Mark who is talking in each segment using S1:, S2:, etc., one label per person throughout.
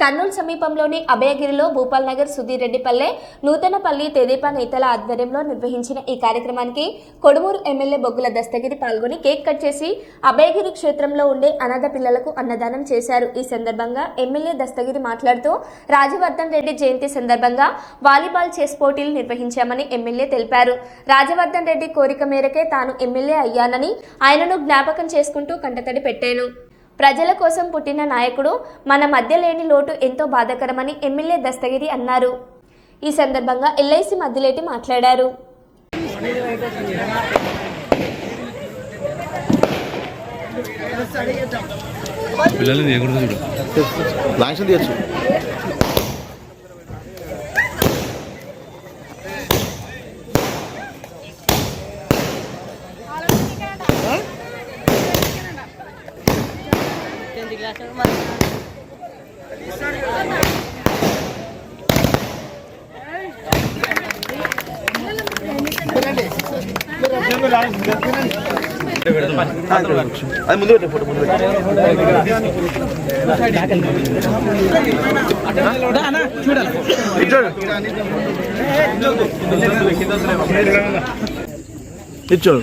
S1: కర్నూలు సమీపంలోని అభయగిరిలో భూపాల్ నగర్ సుధీర్ రెడ్డిపల్లె నూతనపల్లి తెదేపా నేతల ఆధ్వర్యంలో నిర్వహించిన ఈ కార్యక్రమానికి కొడుమూరు ఎమ్మెల్యే బొగ్గుల దస్తగిరి పాల్గొని కేక్ కట్ చేసి అభయగిరి క్షేత్రంలో ఉండే అనాథ పిల్లలకు అన్నదానం చేశారు. ఈ సందర్భంగా ఎమ్మెల్యే దస్తగిరి మాట్లాడుతూ రాజవర్ధన్ రెడ్డి జయంతి సందర్భంగా వాలీబాల్ చెస్ పోటీలు నిర్వహించామని ఎమ్మెల్యే తెలిపారు. రాజవర్ధన్ రెడ్డి కోరిక మేరకే తాను ఎమ్మెల్యే అయ్యానని ఆయనను జ్ఞాపకం చేసుకుంటూ కంటతడి పెట్టాను. ప్రజల కోసం పుట్టిన నాయకుడు మన మధ్య లేని లోటు ఎంతో బాధాకరమని ఎమ్మెల్యే దస్తగిరి అన్నారు. ఈ సందర్భంగా ఎల్ఐసి మద్దిలేటి మాట్లాడారు.
S2: పిల్లలు తీయకూడదు చూడు.
S3: లాంఛన్ తీయచ్చు అది ముందు పెట్టే ఫోటో ముందు పెట్టే. ఇచ్చోడు.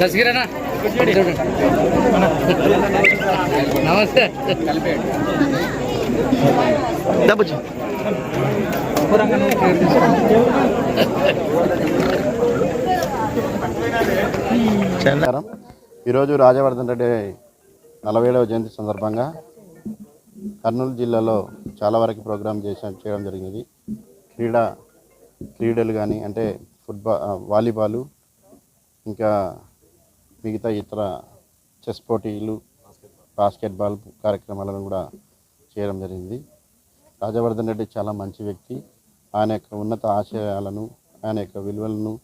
S4: దసగిరనా నమస్తే.
S3: నమస్కారం. ఈరోజు రాజవర్ధన్ రెడ్డి నలభై ఏడవ జయంతి సందర్భంగా కర్నూలు జిల్లాలో చాలా వరకు ప్రోగ్రాం చేసాం చేయడం జరిగింది. క్రీడా క్రీడలు కానీ అంటే ఫుట్బాల్ వాలీబాలు ఇంకా మిగతా ఇతర చెస్ పోటీలు బాస్కెట్బాల్ కార్యక్రమాలను కూడా చేయడం జరిగింది. రాజవర్ధన్ రెడ్డి చాలా మంచి వ్యక్తి. ఆయన యొక్క ఉన్నత ఆశయాలను ఆయన యొక్క విలువలను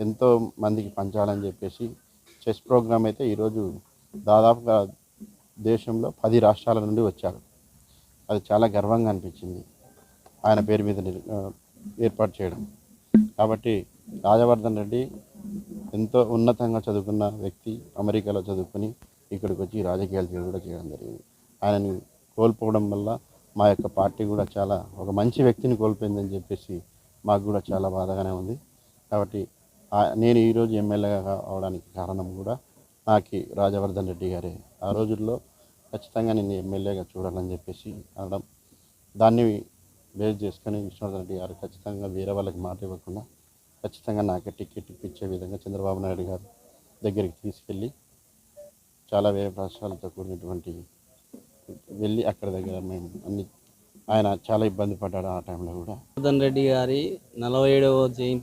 S3: ఎంతో మందికి పంచాలని చెప్పేసి చెస్ ప్రోగ్రామ్ అయితే ఈరోజు దాదాపుగా దేశంలో పది రాష్ట్రాల నుండి వచ్చారు. అది చాలా గర్వంగా అనిపించింది. ఆయన పేరు మీద నిర్- ఏర్పాటు చేయడం. కాబట్టి రాజవర్ధన్ రెడ్డి ఎంతో ఉన్నతంగా చదువుకున్న వ్యక్తి అమెరికాలో చదువుకుని ఇక్కడికి వచ్చి రాజకీయాలు కూడా చేయడం జరిగింది. ఆయనని కోల్పోవడం వల్ల మా యొక్క పార్టీ కూడా చాలా ఒక మంచి వ్యక్తిని కోల్పోయిందని చెప్పేసి మాకు కూడా చాలా బాధగానే ఉంది. కాబట్టి నేను ఈరోజు ఎమ్మెల్యేగా అవడానికి కారణం కూడా నాకు రాజవర్ధన్ రెడ్డి గారే. ఆ రోజుల్లో ఖచ్చితంగా నేను ఎమ్మెల్యేగా చూడాలని చెప్పేసి అనడం దాన్ని బేస్ చేసుకొని విశ్వనాథ్ రెడ్డి గారు ఖచ్చితంగా వేరే వాళ్ళకి మాట ఇవ్వకుండా ఖచ్చితంగా నాకే టికెట్ ఇప్పించే విధంగా చంద్రబాబు నాయుడు గారు దగ్గరికి తీసుకెళ్ళి చాలా వేరే రాష్ట్రాలతో కూడినటువంటి వెళ్ళి అక్కడ దగ్గర మేము అన్ని ఆయన చాలా ఇబ్బంది పడ్డాడు ఆ టైంలో కూడా.
S4: రెడ్డి గారి నలభై ఏడవ జయంతి